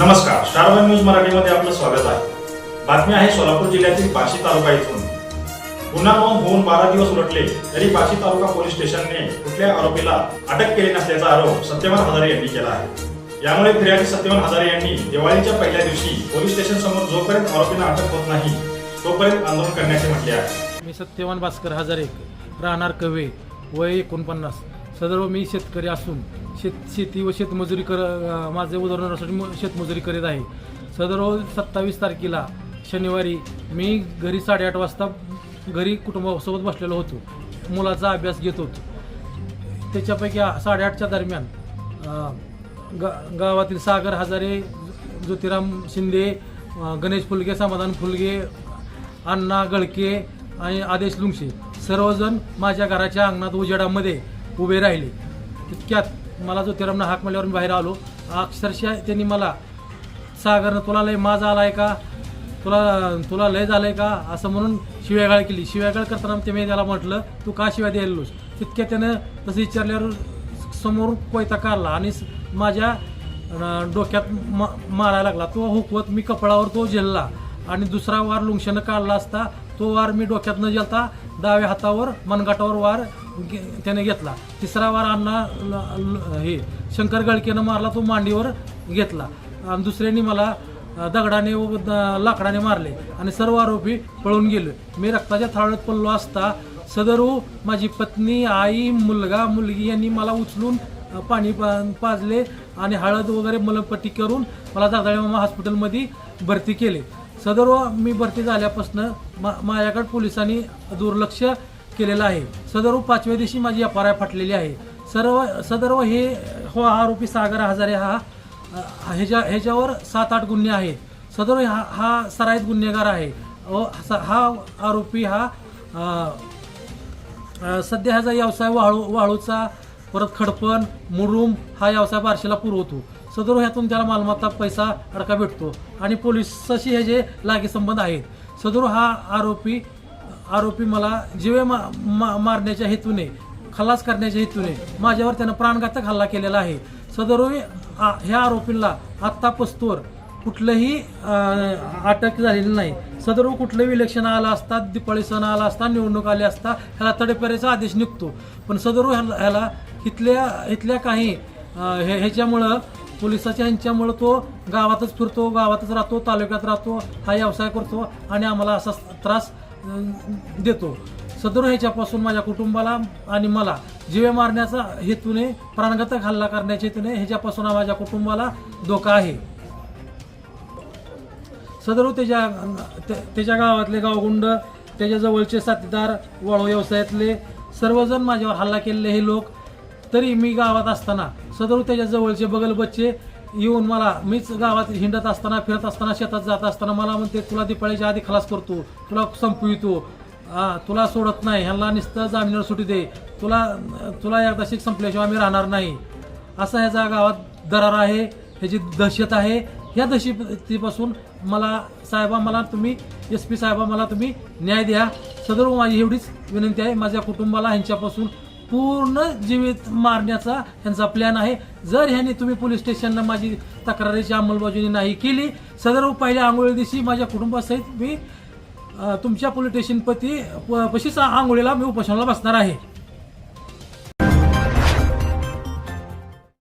नमस्कार star one news मराठीमध्ये आपलं स्वागत आहे. बातमी आहे सोलापूर जिल्ह्यातील बार्शी तालुका इथून. गुन्हा नोंद होऊन बारा दिवस उलटले तरी बार्शी तालुका पोलीस स्टेशनने कुठल्या आरोपीला अटक केली नसल्याचा आरोप सत्यवान हजारे यांनी केला आहे. यामुळे फिर्यादी सत्यवान हजारे यांनी दिवाळीच्या पहिल्या दिवशी पोलीस स्टेशन समोर जोपर्यंत आरोपींना अटक होत नाही तोपर्यंत आंदोलन करण्याचे म्हटले आहे. मी सत्यवान भास्कर हजारे राहणार कवे वय एकोणपन्नास. सदर्व मी शेतकरी असून शेत शेती व शेतमजुरी कर माझे उदाहरणासाठी मु- शेतमजुरी करीत आहे. सदर्व सत्तावीस तारखेला शनिवारी मी घरी साडेआठ वाजता घरी कुटुंबासोबत बसलेलो होतो. मुलाचा अभ्यास घेत होतो. त्याच्यापैकी साडेआठच्या दरम्यान गा गावातील सागर हजारे ज्योतिराम शिंदे गणेश फुलगे समाधान फुलगे अण्णा गळके आणि आदेश लुंगशे सर्वजण माझ्या घराच्या अंगणात उजेडामध्ये उभे राहिले. तितक्यात मला ज्योतिरामनं हाक मारल्यावर मी बाहेर आलो. अक्षरशः त्यांनी मला सागरनं तुला लय माज आलाय का? तुला तुला लय झालंय का? असं म्हणून शिव्यागाळ केली. शिव्यागाळ करताना ते मी त्याला म्हटलं तू का शिव्या द्यायलोस तितक्या त्यानं तसं विचारल्यावर समोर कोयता काढला आणि माझ्या डोक्यात मा मारायला लागला. तो हुकवत मी कपडावर तो झेलला आणि दुसरा वार लुंगशानं काढला असता तो वार मी डोक्यात न जेलता डाव्या हातावर मनगाटावर वार घे- त्याने घेतला. तिसरा वार अण्णा ल- ल- हे शंकर गळकेनं मारला तो मांडीवर घेतला. आणि दुसऱ्याने मला दगडाने व द- लाकडाने मारले. आणि सर्व आरोपी पळून गेले. मी रक्ताच्या थाळत पडलो असता सदरू माझी पत्नी आई मुलगा मुलगी यांनी मला उचलून पाणी पा पाजले आणि हळद वगैरे मलमपट्टी करून मला दादाळे मामा हॉस्पिटलमध्ये भरती केले. सदर्व मी भरती झाल्यापासून मा माझ्याकडे पोलिसांनी दुर्लक्ष केलेलं आहे. सदर्व पाचव्या दिवशी माझी एफ आर आय फाटलेली आहे. सर्व सदर्व हे हो आरोपी सागर हजारे हा ह्याच्या ह्याच्यावर सात आठ गुन्हे आहेत. सदर हा हा सराईत गुन्हेगार आहे. व स- हा आरोपी हा सध्या ह्याचा व्यवसाय वाळू वाळूचा परत खडपण मुरुम हा व्यवसाय बारशेला पुरवतो. सदर ह्यातून त्याला मालमत्ता पैसा अडका भेटतो. आणि पोलिसाशी ह्याचे लागे संबंध आहेत सदर हा आरोपी आरोपी मला जीवे मा, मा, मारण्याच्या हेतूने खलास करण्याच्या हेतूने माझ्यावर त्यानं प्राणघातक हल्ला केलेला आहे. सदरोही ह्या आरोपींना आत्ता पस्तोर कुठलंही अटक झालेली नाही. सदर कुठलंही इलेक्शन आलं असता दिपाळी सण आला असता निवडणूक आली असता ह्याला तडेपेरेचा आदेश निघतो. पण सदर ह्याला ह्याला इथल्या इथल्या काही हे ह्याच्यामुळं पोलिसाच्या ह्यांच्यामुळं तो गावातच फिरतो गावातच राहतो तालुक्यात राहतो हा व्यवसाय करतो आणि आम्हाला असा त्रास देतो. सदर ह्याच्यापासून माझ्या कुटुंबाला आणि मला जीवे मारण्याचा हेतूने प्राणघातक हल्ला करण्याच्या हेतूने ह्याच्यापासून माझ्या कुटुंबाला धोका आहे. सदर हो त्याच्या त्याच्या गावातले गावगुंड त्याच्या जवळचे साथीदार वाळू व्यवसायातले सर्वजण माझ्यावर हल्ला केलेले हे लोक तरी मी गावात असताना सदर त्याच्या जवळचे बगल बच्चे येऊन मला मीच गावात हिंडत असताना फिरत असताना शेतात जात असताना मला म्हणते तुला दिपाळीच्या आधी खलास करतो तुला संपवितो हा तुला सोडत नाही ह्यांना नुसतं जामिनावर सुटी दे. तुला तुला एकदा शिक संपल्याशिवाय आम्ही राहणार नाही. असा ह्याचा गावात दरार आहे ह्याची दहशत आहे ह्या दहशतीपासून मला साहेबा मला तुम्ही एस पी साहेबा मला तुम्ही न्याय द्या. सदर माझी एवढीच विनंती आहे. माझ्या कुटुंबाला ह्यांच्यापासून पूर्ण जीवित मारण्याचा ह्यांचा प्लॅन आहे. जर ह्यांनी तुम्ही पोलीस स्टेशनला माझी तक्रारीची अंमलबजावणी नाही केली सदर पहिल्या आंघोळी दिवशी माझ्या कुटुंबासहित मी तुमच्या पोलीस स्टेशनपती पशीच आंघोळीला मी उपोषणाला बसणार आहे.